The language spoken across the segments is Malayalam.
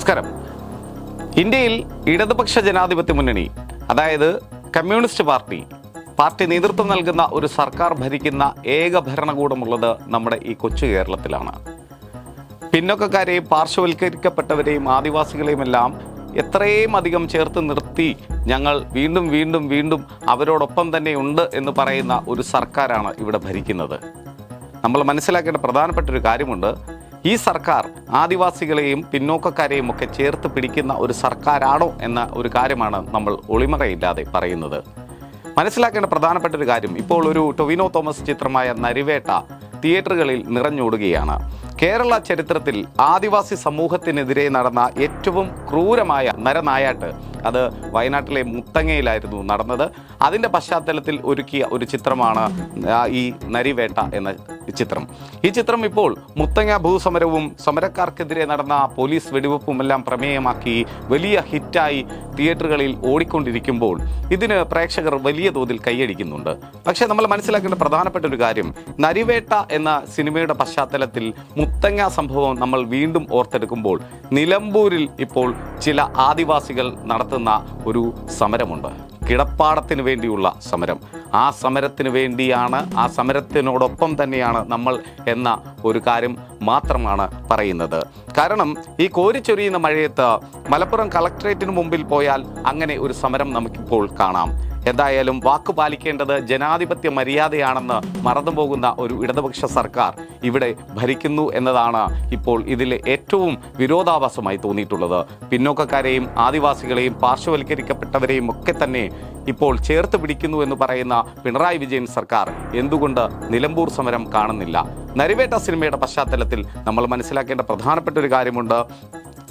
നമസ്കാരം. ഇന്ത്യയിൽ ഇടതുപക്ഷ ജനാധിപത്യ മുന്നണി അതായത് കമ്മ്യൂണിസ്റ്റ് പാർട്ടി പാർട്ടി നേതൃത്വം നൽകുന്ന ഒരു സർക്കാർ ഭരിക്കുന്ന ഏക ഭരണകൂടമുള്ളത് നമ്മുടെ ഈ കൊച്ചു കേരളത്തിലാണ്. പിന്നോക്കക്കാരെയും പാർശ്വവൽക്കരിക്കപ്പെട്ടവരെയും ആദിവാസികളെയും എല്ലാം എത്രയും അധികം ചേർത്ത് നിർത്തി ഞങ്ങൾ വീണ്ടും വീണ്ടും വീണ്ടും അവരോടൊപ്പം തന്നെ ഉണ്ട് എന്ന് പറയുന്ന ഒരു സർക്കാരാണ് ഇവിടെ ഭരിക്കുന്നത്. നമ്മൾ മനസ്സിലാക്കേണ്ട പ്രധാനപ്പെട്ട ഒരു കാര്യമുണ്ട് ഈ സർക്കാർ ആദിവാസികളെയും പിന്നോക്കക്കാരെയും ഒക്കെ ചേർത്ത് പിടിക്കുന്ന ഒരു സർക്കാരാണോ എന്ന ഒരു കാര്യമാണ് നമ്മൾ ഒളിമറയില്ലാതെ പറയുന്നത്. മനസ്സിലാക്കേണ്ട പ്രധാനപ്പെട്ട ഒരു കാര്യം ഇപ്പോൾ ഒരു ടൊവിനോ തോമസ് ചിത്രമായ നരിവേട്ട തിയേറ്ററുകളിൽ നിറഞ്ഞോടുകയാണ്. കേരള ചരിത്രത്തിൽ ആദിവാസി സമൂഹത്തിനെതിരെ നടന്ന ഏറ്റവും ക്രൂരമായ നരനായാട്ട് അത് വയനാട്ടിലെ മുത്തങ്ങയിലായിരുന്നു നടന്നത്. അതിന്റെ പശ്ചാത്തലത്തിൽ ഒരുക്കിയ ഒരു ചിത്രമാണ് ഈ നരിവേട്ട എന്ന ചിത്രം. ഈ ചിത്രം ഇപ്പോൾ മുത്തങ്ങ ഭൂസമരവും സമരക്കാർക്കെതിരെ നടന്ന പോലീസ് വെടിവെപ്പുമെല്ലാം പ്രമേയമാക്കി വലിയ ഹിറ്റായി തിയേറ്ററുകളിൽ ഓടിക്കൊണ്ടിരിക്കുമ്പോൾ ഇതിന് പ്രേക്ഷകർ വലിയ തോതിൽ കൈയടിക്കുന്നുണ്ട്. പക്ഷേ നമ്മൾ മനസ്സിലാക്കേണ്ട പ്രധാനപ്പെട്ട ഒരു കാര്യം നരിവേട്ട എന്ന സിനിമയുടെ പശ്ചാത്തലത്തിൽ മുത്തങ്ങ സംഭവം നമ്മൾ വീണ്ടും ഓർത്തെടുക്കുമ്പോൾ നിലമ്പൂരിൽ ഇപ്പോൾ ചില ആദിവാസികൾ നടത്തുന്ന ഒരു സമരമുണ്ട്. കിടപ്പാടത്തിന് വേണ്ടിയുള്ള സമരം. ആ സമരത്തിന് വേണ്ടിയാണ് ആ സമരത്തിനോടൊപ്പം തന്നെയാണ് നമ്മൾ എന്ന ഒരു കാര്യം മാത്രമാണ് പറയുന്നത്. കാരണം ഈ കോരിച്ചൊരിയുന്ന മഴയത്ത് മലപ്പുറം കളക്ട്രേറ്റിന് മുമ്പിൽ പോയാൽ അങ്ങനെ ഒരു സമരം നമുക്കിപ്പോൾ കാണാം. എന്തായാലും വാക്ക് പാലിക്കേണ്ടത് ജനാധിപത്യ മര്യാദയാണെന്ന് മറന്നുപോകുന്ന ഒരു ഇടതുപക്ഷ സർക്കാർ ഇവിടെ ഭരിക്കുന്നു എന്നതാണ് ഇപ്പോൾ ഇതിലെ ഏറ്റവും വിരോധാഭാസമായി തോന്നിയിട്ടുള്ളത്. പിന്നോക്കക്കാരെയും ആദിവാസികളെയും പാർശ്വവൽക്കരിക്കപ്പെട്ടവരെയും ഒക്കെ തന്നെ ഇപ്പോൾ ചേർത്ത് പിടിക്കുന്നു എന്ന് പറയുന്ന പിണറായി വിജയൻ സർക്കാർ എന്തുകൊണ്ട് നിലമ്പൂർ സമരം കാണുന്നില്ല? നരിവേട്ട സിനിമയുടെ പശ്ചാത്തലത്തിൽ നമ്മൾ മനസ്സിലാക്കേണ്ട പ്രധാനപ്പെട്ട ഒരു കാര്യമുണ്ട്.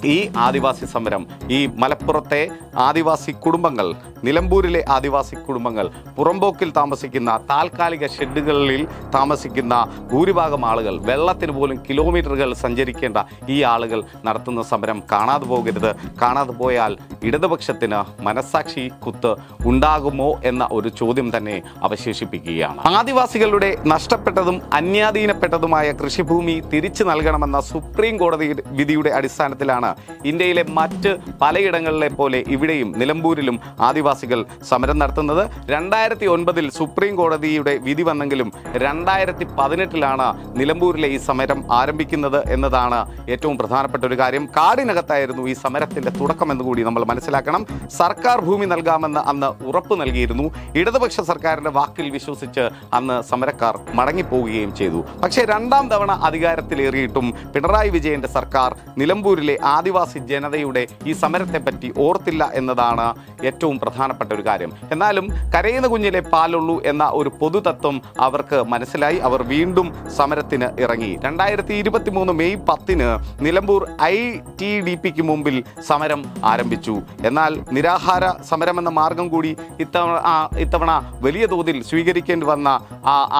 ഈ ആദിവാസി സമരം ഈ മലപ്പുറത്തെ ആദിവാസി കുടുംബങ്ങൾ നിലമ്പൂരിലെ ആദിവാസി കുടുംബങ്ങൾ പുറമ്പോക്കിൽ താമസിക്കുന്ന താൽക്കാലിക ഷെഡുകളിൽ താമസിക്കുന്ന ഭൂരിഭാഗം ആളുകൾ വെള്ളത്തിന് പോലും കിലോമീറ്ററുകൾ സഞ്ചരിക്കേണ്ട ഈ ആളുകൾ നടത്തുന്ന സമരം കാണാതെ പോകരുത്. കാണാതെ പോയാൽ ഇടതുപക്ഷത്തിന് മനസാക്ഷി കുത്ത് ഉണ്ടാകുമോ എന്ന ഒരു ചോദ്യം തന്നെ അവശേഷിപ്പിക്കുകയാണ്. ആദിവാസികളുടെ നഷ്ടപ്പെട്ടതും അന്യാധീനപ്പെട്ടതുമായ കൃഷിഭൂമി തിരിച്ചു നൽകണമെന്ന സുപ്രീം കോടതി വിധിയുടെ അടിസ്ഥാനത്തിലാണ് ഇന്ത്യയിലെ മറ്റ് പലയിടങ്ങളിലെ പോലെ ഇവിടെയും നിലമ്പൂരിലും ആദിവാസികൾ സമരം നടത്തുന്നത്. രണ്ടായിരത്തി ഒൻപതിൽ സുപ്രീം കോടതിയുടെ വിധി വന്നെങ്കിലും രണ്ടായിരത്തി പതിനെട്ടിലാണ് നിലമ്പൂരിലെ ഈ സമരം ആരംഭിക്കുന്നത് എന്നതാണ് ഏറ്റവും പ്രധാനപ്പെട്ട ഒരു കാര്യം. കാടിനകത്തായിരുന്നു ഈ സമരത്തിന്റെ തുടക്കം എന്ന് കൂടി നമ്മൾ മനസ്സിലാക്കണം. സർക്കാർ ഭൂമി നൽകാമെന്ന് അന്ന് ഉറപ്പ് നൽകിയിരുന്നു. ഇടതുപക്ഷ സർക്കാരിന്റെ വാക്കിൽ വിശ്വസിച്ച് അന്ന് സമരക്കാർ മടങ്ങിപ്പോവുകയും ചെയ്തു. പക്ഷേ രണ്ടാം തവണ അധികാരത്തിലേറിയിട്ടും പിണറായി വിജയന്റെ സർക്കാർ നിലമ്പൂരിലെ ആദിവാസി ജനതയുടെ ഈ സമരത്തെപ്പറ്റി ഓർത്തില്ല എന്നതാണ് ഏറ്റവും പ്രധാനപ്പെട്ട ഒരു കാര്യം. എന്നാലും കരയുന്ന കുഞ്ഞിലെ പാലുള്ളൂ എന്ന ഒരു പൊതുതത്വം അവർക്ക് മനസ്സിലായി. അവർ വീണ്ടും സമരത്തിന് ഇറങ്ങി. രണ്ടായിരത്തി ഇരുപത്തി മൂന്ന് മെയ് പത്തിന് നിലമ്പൂർ ഐ ടി ഡി പിക്ക് മുമ്പിൽ സമരം ആരംഭിച്ചു. എന്നാൽ നിരാഹാര സമരം എന്ന മാർഗം കൂടി ഇത്തവണ ഇത്തവണ വലിയ തോതിൽ സ്വീകരിക്കേണ്ടി വന്ന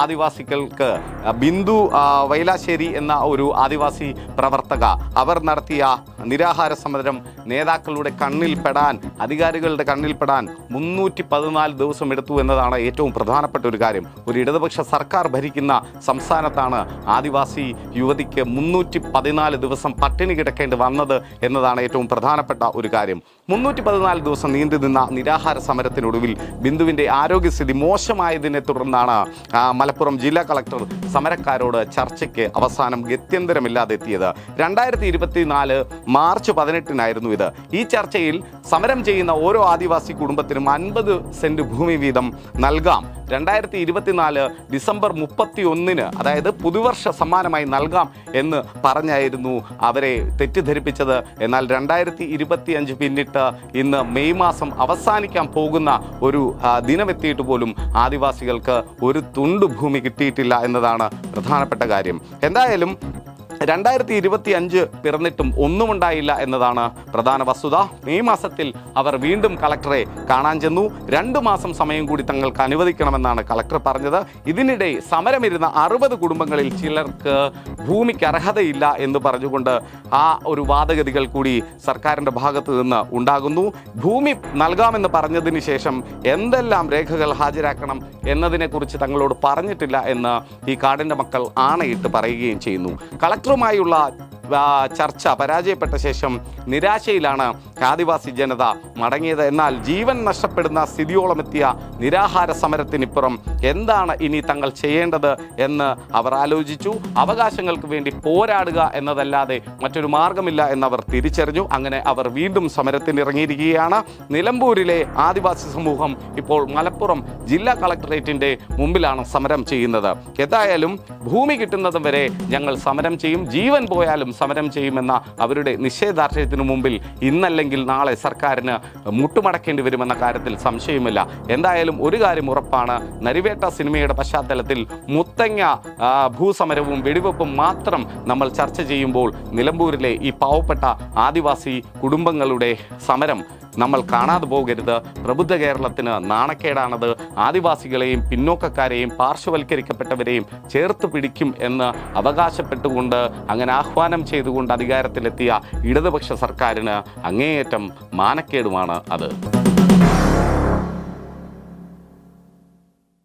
ആദിവാസികൾക്ക് ബിന്ദു വൈലാശ്ശേരി എന്ന ഒരു ആദിവാസി പ്രവർത്തക അവർ നടത്തിയ നിരാഹാര സമരം നേതാക്കളുടെ കണ്ണിൽ പെടാൻ അധികാരികളുടെ കണ്ണിൽ പെടാൻ മുന്നൂറ്റി പതിനാല് ദിവസം എടുത്തു എന്നതാണ് ഏറ്റവും പ്രധാനപ്പെട്ട ഒരു കാര്യം. ഒരു ഇടതുപക്ഷ സർക്കാർ ഭരിക്കുന്ന സംസ്ഥാനത്താണ് ആദിവാസി യുവതിക്ക് മുന്നൂറ്റി പതിനാല് ദിവസം പട്ടിണി കിടക്കേണ്ടി വന്നത് എന്നതാണ് ഏറ്റവും പ്രധാനപ്പെട്ട ഒരു കാര്യം. മുന്നൂറ്റി പതിനാല് ദിവസം നീണ്ടു നിന്ന നിരാഹാര സമരത്തിനൊടുവിൽ ബിന്ദുവിന്റെ ആരോഗ്യസ്ഥിതി മോശമായതിനെ തുടർന്നാണ് മലപ്പുറം ജില്ലാ കളക്ടർ സമരക്കാരോട് ചർച്ചയ്ക്ക് അവസാനം ഗത്യന്തരമില്ലാതെ എത്തിയത് രണ്ടായിരത്തി ഇരുപത്തിനാല് മാർച്ച് പതിനെട്ടിനായിരുന്നു ഇത് ഈ ചർച്ചയിൽ സമരം ചെയ്യുന്ന ഓരോ ആദിവാസി കുടുംബത്തിനും അൻപത് സെന്റ് ഭൂമി വീതം നൽകാം. രണ്ടായിരത്തി ഇരുപത്തിനാല് ഡിസംബർ മുപ്പത്തി ഒന്നിന് അതായത് പുതുവർഷ സമ്മാനമായി നൽകാം എന്ന് പറഞ്ഞായിരുന്നു അവരെ തെറ്റിദ്ധരിപ്പിച്ചത്. എന്നാൽ രണ്ടായിരത്തി ഇരുപത്തി അഞ്ച് പിന്നിട്ട് ഇന്ന് മെയ് മാസം അവസാനിക്കാൻ പോകുന്ന ഒരു ദിനമെത്തിയിട്ട് പോലും ആദിവാസികൾക്ക് ഒരു തുണ്ട് ഭൂമി കിട്ടിയിട്ടില്ല എന്നതാണ് പ്രധാനപ്പെട്ട കാര്യം. എന്തായാലും രണ്ടായിരത്തി ഇരുപത്തി അഞ്ച് പിറന്നിട്ടും ഒന്നുമുണ്ടായില്ല എന്നതാണ് പ്രധാന വസ്തുത. മെയ് മാസത്തിൽ അവർ വീണ്ടും കളക്ടറെ കാണാൻ ചെന്നു. രണ്ട് മാസം സമയം കൂടി തങ്ങൾക്ക് അനുവദിക്കണമെന്നാണ് കളക്ടർ പറഞ്ഞത്. ഇതിനിടെ സമരമിരുന്ന അറുപത് കുടുംബങ്ങളിൽ ചിലർക്ക് ഭൂമിക്ക് അർഹതയില്ല എന്ന് പറഞ്ഞുകൊണ്ട് ആ ഒരു വാദഗതികൾ കൂടി സർക്കാരിന്റെ ഭാഗത്ത് നിന്ന് ഉണ്ടാകുന്നു. ഭൂമി നൽകാമെന്ന് പറഞ്ഞതിന് ശേഷം എന്തെല്ലാം രേഖകൾ ഹാജരാക്കണം എന്നതിനെക്കുറിച്ച് തങ്ങളോട് പറഞ്ഞിട്ടില്ല എന്ന് ഈ കാടിന്റെ മക്കൾ ആണയിട്ട് പറയുകയും ചെയ്യുന്നു. കളക്ടറുമായുള്ള ആ, ചർച്ച പരാജയപ്പെട്ട ശേഷം നിരാശയിലാണ് ആദിവാസി ജനത മടങ്ങിയത്. എന്നാൽ ജീവൻ നഷ്ടപ്പെടുന്ന സ്ഥിതിയോളം എത്തിയ നിരാഹാര സമരത്തിനിപ്പുറം എന്താണ് ഇനി തങ്ങൾ ചെയ്യേണ്ടത് എന്ന് അവർ ആലോചിച്ചു. അവകാശങ്ങൾക്ക് വേണ്ടി പോരാടുക എന്നതല്ലാതെ മറ്റൊരു മാർഗമില്ല എന്നവർ തിരിച്ചറിഞ്ഞു. അങ്ങനെ അവർ വീണ്ടും സമരത്തിനിറങ്ങിയിരിക്കുകയാണ് നിലമ്പൂരിലെ ആദിവാസി സമൂഹം ഇപ്പോൾ മലപ്പുറം ജില്ലാ കളക്ടറേറ്റിന്റെ മുമ്പിലാണ് സമരം ചെയ്യുന്നത്. എന്തായാലും ഭൂമി കിട്ടുന്നതും വരെ ഞങ്ങൾ സമരം ചെയ്യും. ജീവൻ പോയാലും സമരം ചെയ്യുമെന്ന അവരുടെ നിശ്ചയദാർഢ്യത്തിനു മുമ്പിൽ ഇന്നല്ലെങ്കിൽ നാളെ സർക്കാരിന് മുട്ടുമടക്കേണ്ടി വരുമെന്ന കാര്യത്തിൽ സംശയമില്ല എന്തായാലും ഒരു കാര്യം ഉറപ്പാണ്. നരിവേട്ട സിനിമയുടെ പശ്ചാത്തലത്തിൽ മുത്തങ്ങ ഭൂസമരവും വെടിവെപ്പും മാത്രം നമ്മൾ ചർച്ച ചെയ്യുമ്പോൾ നിലമ്പൂരിലെ ഈ പാവപ്പെട്ട ആദിവാസി കുടുംബങ്ങളുടെ സമരം നമ്മൾ കാണാതെ പോകരുത്. പ്രബുദ്ധ കേരളത്തിന് നാണക്കേടാണത്. ആദിവാസികളെയും പിന്നോക്കക്കാരെയും പാർശ്വവൽക്കരിക്കപ്പെട്ടവരെയും ചേർത്ത് പിടിക്കും എന്ന് അവകാശപ്പെട്ടുകൊണ്ട് അങ്ങനെ ആഹ്വാനം ചെയ്തുകൊണ്ട് അധികാരത്തിലെത്തിയ ഇടതുപക്ഷ സർക്കാരിന് അങ്ങേയറ്റം മാനക്കേടുമാണ് അത്.